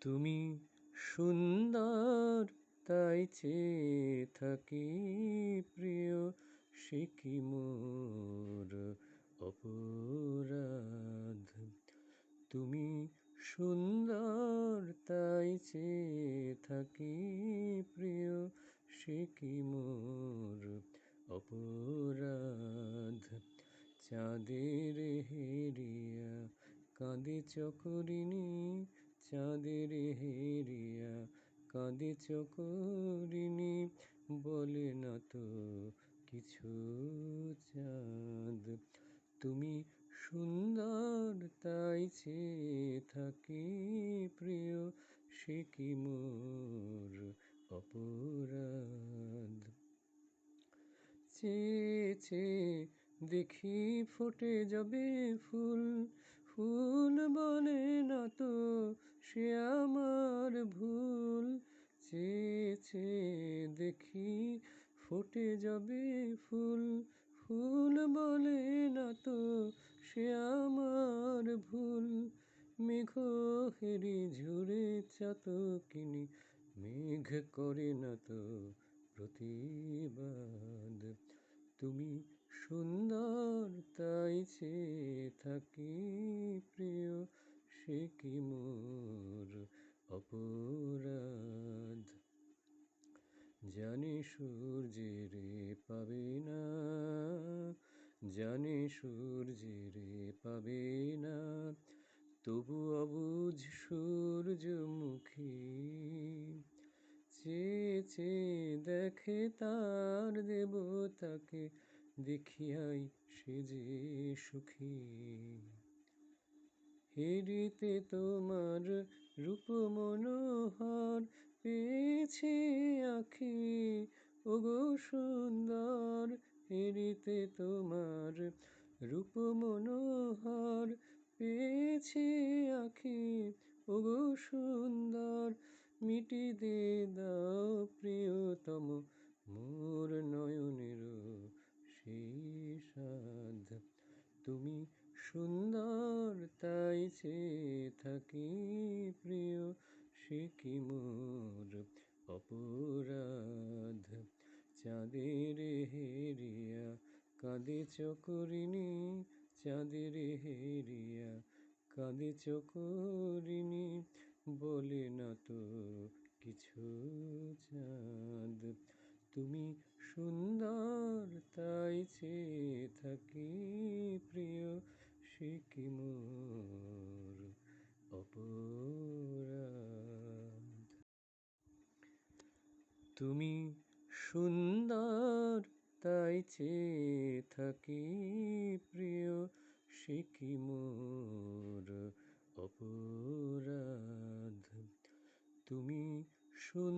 তুমি সুন্দর, তাই চেয়ে থাকি প্রিয় কি মোর অপরাধ। তুমি সুন্দর, তাই চেয়ে থাকি প্রিয় কি মোর অপরাধ। চাঁদের হেরিয়া কাঁদে চকরিনী চাঁদের হেরিয়া কাঁদে চকরিনী বলে, না তো কিছু চাঁদ। তুমি সুন্দর, তাই চেয়ে থাকি প্রিয়। সে কি মোর অপরাধ? চেয়ে চেয়ে দেখি ফোটে যাবে ফুল। ফুল বলে না তো সে আমার ভুল। চেয়ে চেয়ে দেখি ফুটে যাবে ফুল। ফুল বলে না তো সে আমার ভুল। মেঘ হেরি ঝুড়ে চাতকিনি, মেঘ করে না তো প্রতিবাদ। তুমি সুন্দর তাই চেয়ে থাকি প্রিয়, সে কি মোর অপরাধ? জানি সূর্যের পাবে না, জানি সূর্যের পাবে না, তবু অবুঝ সূর্যমুখী চেয়ে চেয়ে দেখে তার দেবতাকে দেখিয়াই সে যে সুখী। হেরিতে তোমার রূপ মনোহর পেয়েছে আখি। ওগো সুন্দর হেরিতে তোমার রূপ মনোহর পেয়েছে আখি। ওগো সুন্দর মিটি দে দাও প্রিয়তম মোর নয়নের সুন্দর তাই চেয়ে থাকি প্রিয়, সে কি মোর অপরাধ? চাঁদের হেরিয়া কাঁদে চকরিনী চাঁদের হেরিয়া কাঁদে চকরিনী বলে না তো কিছু চাঁদ। তুমি সুন্দর তাই চেয়ে থাকি প্রিয় সে কি মোর অপরাধ। তুমি সুন্দর, তাই চেয়ে থাকি প্রিয় সে কি মোর অপরাধ। তুমি সুন্দর